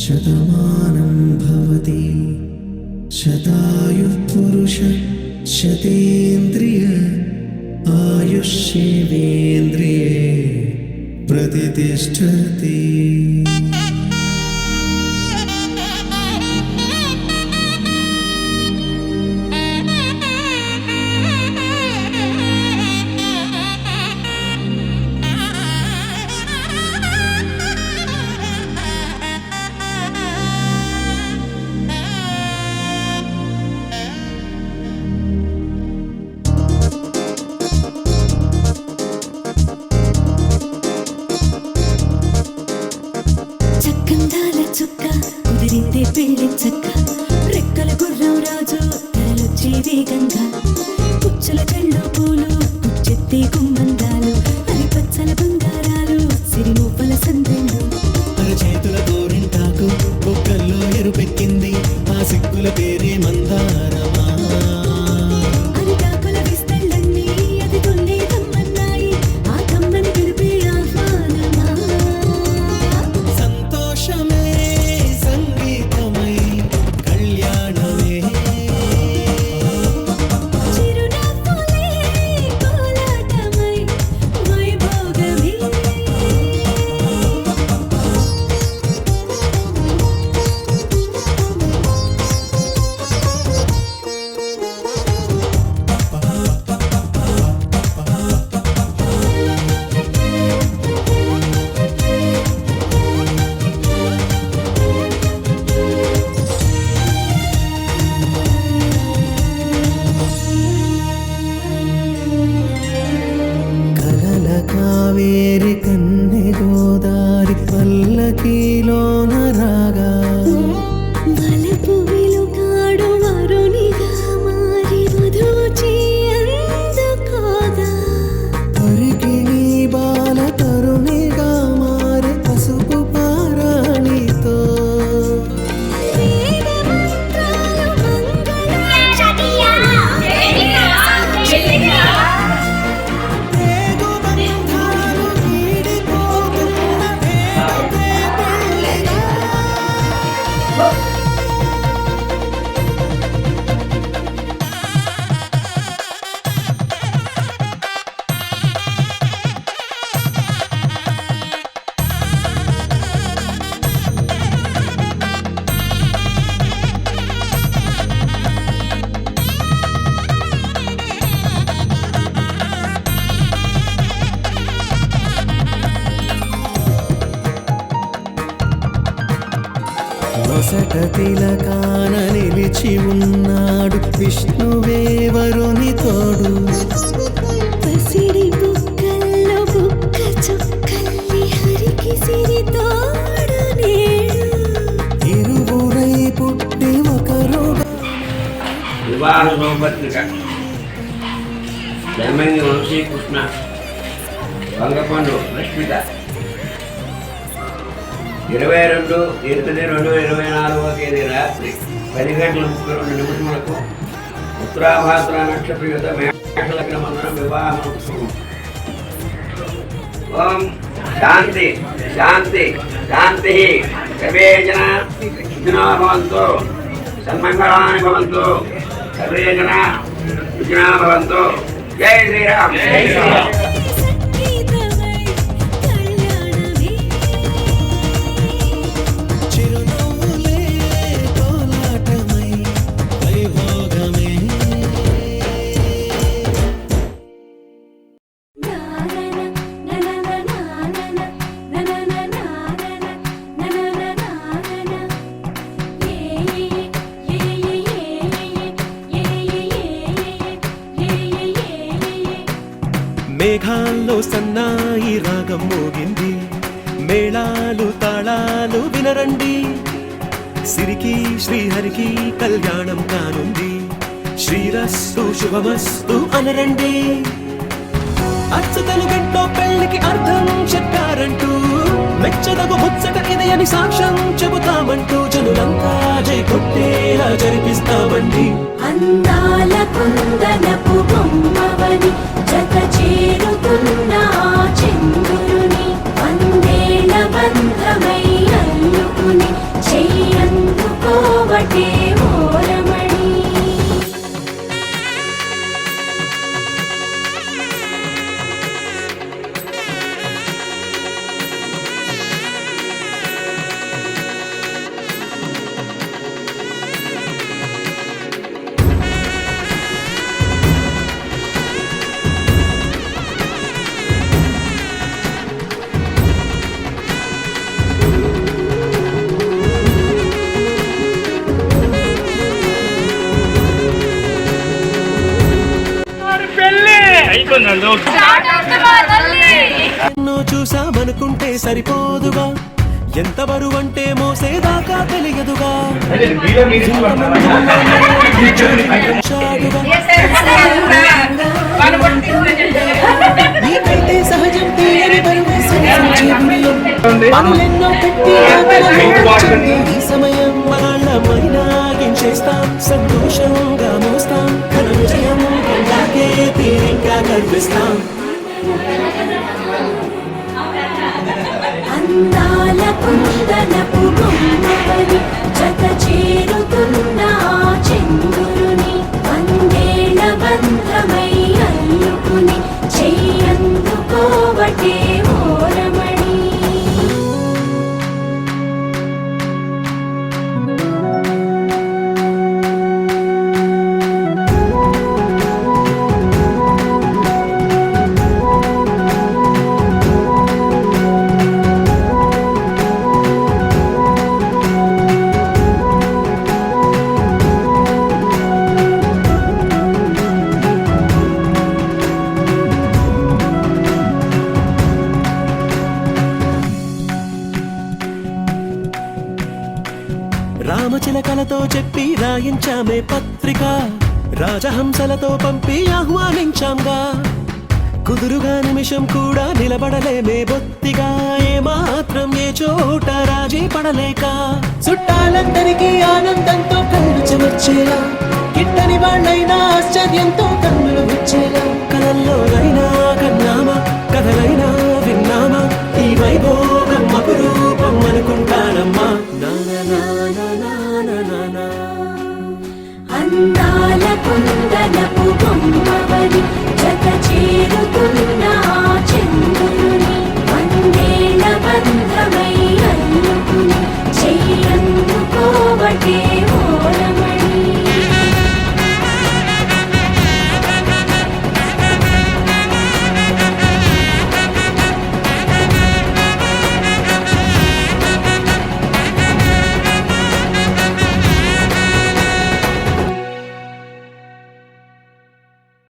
शतमानं भवति शतायुःपुरुष शतेन्द्रिय आयुष्येवेन्द्रिये प्रतितिष्ठति పేరు పెట్టింది. ఆ సిగ్గుల పేరే తిలకాన నిలిచి ఉన్నాడు. విష్ణువే వరుని తోడు. పసిడి బుక్కల్లో బుక్క చుక్కల్లి హరికి సిరి తోడు నేడు. ఇరువురై పుట్టి ఒకరుగా వివాహ సౌపత్రిక జన్మంగి వంశీకృష్ణ వంగపండు రష్మిత ఇరవై రెండు ఎనిమిది రెండు ఇరవై నాలుగవ తేదీ రాత్రి పది గంటల ముప్పై రెండు నిమిషములకు ఉత్తరాభాద్ర నక్షత్ర యుద్ధ మేషలగ్న మందరం వివాహం ఓం శాంతి శాంతి శాంతి. సర్వే జన సుఖినో భవంతు సన్మంగళాని భవంతు. సర్వే జన సుఖినో భవంతు. జై శ్రీరామ్. జై శ్రీరామ్. మేఘాల్లో సన్నాయి రాగం మోగింది. మేళాలు తాళాలు వినరండి. సిరికి శ్రీహరికి కళ్యాణం కానుంది. శ్రీరస్సు శుభమస్తు అనరండి. అచ్చతలు గంటో పెళ్ళికి అర్థం చెప్పారంటూ మెచ్చదగు ముచ్చట ఇది అని సాక్ష్యం చెబుతామంటూ జనులంతా జై కొట్టేలా జరిపిస్తామండి. అందాల ఎన్నో చూసామనుకుంటే సరిపోదుగా. ఎంత బరువంటే మోసేదాకా తెలియదుగా. నీకైతే సహజం తీయని. పనులెన్నో పెట్టి ఈ సమయం వాళ్ళమైనా గించేస్తాం సంతోషంగా కనిపిస్తాం అందాల కుందనపు బొమ్మవని రామచిలకలతో చెప్పి రాయించామే పత్రిక. రాజహంసలతో పంపి ఆహ్వానించాంగా. కుదురుగా నిమిషం కూడా నిలబడలేమే బొత్తిగా. ఏ మాత్రం ఏ చోట రాజీ పడలేక. చుట్టాలందరికీ ఆనందంతో కళ్ళు చెమర్చేలా. గిట్టని వాళ్ళైనా ఆశ్చర్యంతో కన్నులు వచ్చేలా. కలల్లోనైనా కన్నామా? కథలైనా విన్నామా? ఈ వైభోగం అపురూపం అనుకుంటానమ్మా. అందాల కుందనపు బొమ్మవని